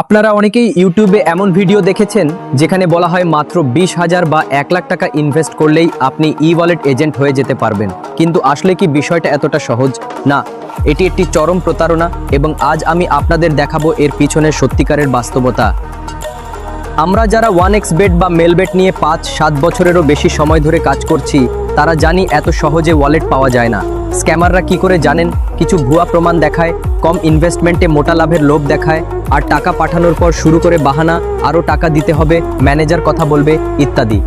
আপনারা অনেকেই ইউটিউবে এমন ভিডিও দেখেছেন, যেখানে বলা হয় মাত্র বিশ হাজার বা এক লাখ টাকা ইনভেস্ট করলেই আপনি ই ওয়ালেট এজেন্ট হয়ে যেতে পারবেন। কিন্তু আসলে কি বিষয়টা এতটা সহজ? না, এটি একটি চরম প্রতারণা এবং আজ আমি আপনাদের দেখাবো এর পিছনের সত্যিকারের বাস্তবতা। আমরা যারা ওয়ান এক্স বেড বা মেল বেড নিয়ে পাঁচ সাত বছরেরও বেশি সময় ধরে কাজ করছি, তারা জানি এত সহজে ওয়ালেট পাওয়া যায় না। স্ক্যামাররা কি করে জানেন? কিছু ভুয়া প্রমাণ দেখায়, কম ইনভেস্টমেন্টে মোটা লাভের লোভ দেখায়, আর টাকা পাঠানোর পর শুরু করে বাহানা, আরও টাকা দিতে হবে ম্যানেজার কথা বলবে, ইত্যাদি।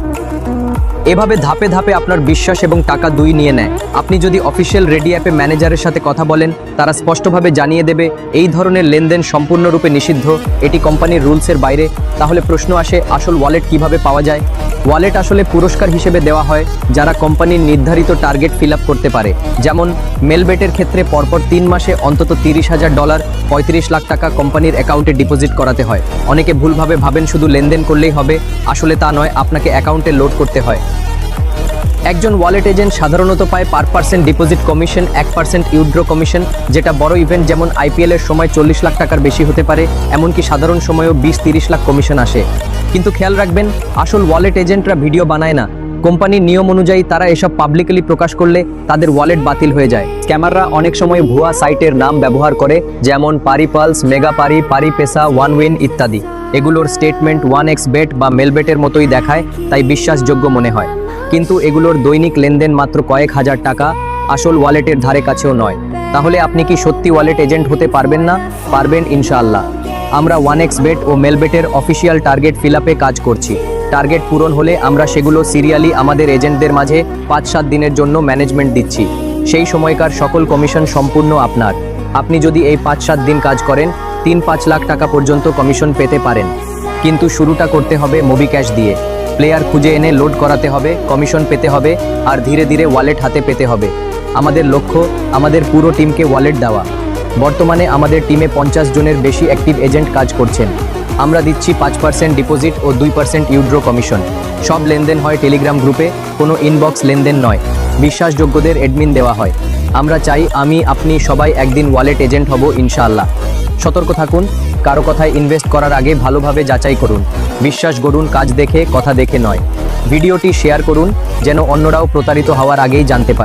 এভাবে ধাপে ধাপে আপনার বিশ্বাস এবং টাকা দুই নিয়ে নেয়। আপনি যদি অফিসিয়াল রেডি অ্যাপে ম্যানেজারের সাথে কথা বলেন, তারা স্পষ্টভাবে জানিয়ে দেবে, এই ধরনের লেনদেন সম্পূর্ণরূপে নিষিদ্ধ, এটি কোম্পানির রুলসের বাইরে। তাহলে প্রশ্ন আসে, আসল ওয়ালেট কীভাবে পাওয়া যায়? ওয়ালেট আসলে পুরস্কার হিসেবে দেওয়া হয়, যারা কোম্পানির নির্ধারিত টার্গেট ফিল করতে পারে। যেমন মেলবেটের ক্ষেত্রে পরপর তিন মাসে অন্তত তিরিশ হাজার ডলার পঁয়ত্রিশ লাখ টাকা কোম্পানির অ্যাকাউন্টে ডিপোজিট করাতে হয়। অনেকে ভুলভাবে ভাবেন শুধু লেনদেন করলেই হবে, আসলে তা নয়, আপনাকে অ্যাকাউন্টে লোড করতে হয়। একজন ওয়ালেট এজেন্ট সাধারণত পায় পার পার্সেন্ট ডিপোজিট কমিশন, এক পার্সেন্ট উইথড্র কমিশন, যেটা বড় ইভেন্ট যেমন আইপিএল এর সময় চল্লিশ লাখ টাকার বেশি হতে পারে, এমনকি সাধারণ সময়েও বিশ তিরিশ লাখ কমিশন আসে। কিন্তু খেয়াল রাখবেন, আসল ওয়ালেট এজেন্টরা ভিডিও বানায় না। কোম্পানির নিয়ম অনুযায়ী তারা এসব পাবলিকলি প্রকাশ করলে তাদের ওয়ালেট বাতিল হয়ে যায়। স্ক্যামাররা অনেক সময় ভুয়া সাইটের নাম ব্যবহার করে, যেমন পারিপালস মেগা পারি পারি পেসা, ওয়ান উইন ইত্যাদি। এগুলোর স্টেটমেন্ট ওয়ান এক্স বেট বা মেলবেটের মতোই দেখায়, তাই বিশ্বাসযোগ্য মনে হয়। কিন্তু এগুলোর দৈনিক লেনদেন মাত্র কয়েক হাজার টাকা, আসল ওয়ালেটের ধারে কাছেও নয়। তাহলে আপনি কি সত্যি ওয়ালেট এজেন্ট হতে পারবেন না? পারবেন ইনশাআল্লাহ। আমরা ওয়ান এক্স বেট ও মেলবেটের অফিসিয়াল টার্গেট ফিল কাজ করছি। টার্গেট পূরণ হলে আমরা সেগুলো সিরিয়ালি আমাদের এজেন্টদের মাঝে পাঁচ সাত দিনের জন্য ম্যানেজমেন্ট দিচ্ছি। সেই সময়কার সকল কমিশন সম্পূর্ণ আপনার। আপনি যদি এই পাঁচ সাত দিন কাজ করেন, তিন পাঁচ লাখ টাকা পর্যন্ত কমিশন পেতে পারেন। কিন্তু শুরুটা করতে হবে মোবি ক্যাশ দিয়ে। প্লেয়ার খুঁজে এনে লোড করাতে হবে কমিশন পেতে হবে, আর ধীরে ধীরে ওয়ালেট হাতে পেতে হবে। আমাদের লক্ষ্য, আমাদের পুরো টিমকে ওয়ালেট দেওয়া। বর্তমানে আমাদের টিমে পঞ্চাশ জনের বেশি অ্যাক্টিভ এজেন্ট কাজ করছেন। আমরা দিচ্ছি পাঁচ পার্সেন্ট ডিপোজিট ও দুই পার্সেন্ট ইউড্রো কমিশন সব লেনদেন হয় টেলিগ্রাম গ্রুপে কোনো ইনবক্স লেনদেন নয়। বিশ্বাসযোগ্যদের অ্যাডমিন দেওয়া হয়। আমরা চাই আমি, আপনি সবাই একদিন ওয়ালেট এজেন্ট হব ইনশাআল্লাহ। সতর্ক থাকুন, কারও কথায় ইনভেস্ট করার আগে ভালোভাবে যাচাই করুন। বিশ্বাস গড়ুন, কাজ দেখে, কথা দেখে নয়। ভিডিওটি শেয়ার করুন, যেন অন্যরাও প্রতারিত হওয়ার আগেই জানতে পারে।